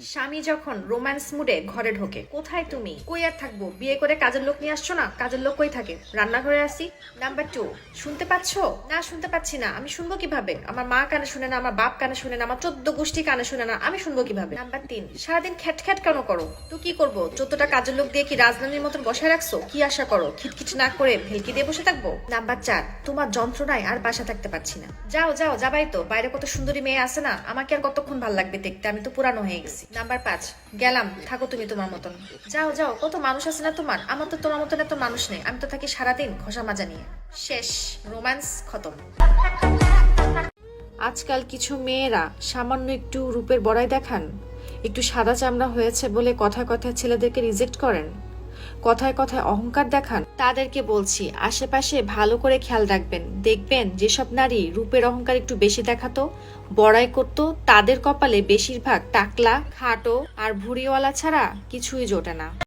স্বামী যখন রোম্যান্স মুডে ঘরে ঢোকে, কোথায় তুমি? কই আর থাকব? বিয়ে করে কাজের লোক নিয়ে আসছো না? কাজের লোক কই থাকে। রান্নাঘরে আসি। নাম্বার টু শুনতে পাচ্ছো? না, শুনতে পাচ্ছি না। আমি শুনব কীভাবে? আমার মা কানে শুনে না, আমার বাপ কানে শুনে না, আমার চোদ্দ গোষ্ঠী কানে শুনে না। আমি শুনব কীভাবে? নাম্বার তিন, সারাদিন খ্যাট খ্যাট কেন করো? তো কি করব? চোদ্দটা কাজের লোক দিয়ে কি রাজধানীর মতন বসায় রাখছো? কি আশা করো? খিটখিট না করে ভেলকি দিয়ে বসে থাকব? নাম্বার চার, তোমার যন্ত্রণায় আর বাসা থাকতে পারছি না। যাও যাও, যাবাই তো। বাইরে কত সুন্দরী মেয়ে আছে না? আমাকে আর কতক্ষণ ভালো লাগবে দেখতে? আমি তো পুরানো হয়ে গেছি। নাম্বার পাঁচ, গেলাম, থাকো তুমি তোমার মতন। যাও যাও, কত মানুষ আছে না তোমার? আমার তো তোমার মতন এত মানুষ নেই। আমি তো থাকি সারাদিন খোসা মাজা নিয়ে। শেষ রোম্যান্স খতম। আজকাল কিছু মেয়েরা সামান্য একটু রূপের বড়াই দেখান? একটু সাদা চামড়া হয়েছে বলে কথা কথা ছেলেদেরকে রিজেক্ট করেন? কথায় কথায় অহংকার দেখান। তাদেরকে বলছি, আশেপাশে ভালো করে খেয়াল রাখবেন। দেখবেন যেসব নারী রূপের অহংকার একটু বেশি দেখাতো, বড়াই করতো, তাদের কপালে বেশিরভাগ টাকলা, খাটো আর ভুড়িওয়ালা ছাড়া কিছুই জোটে না।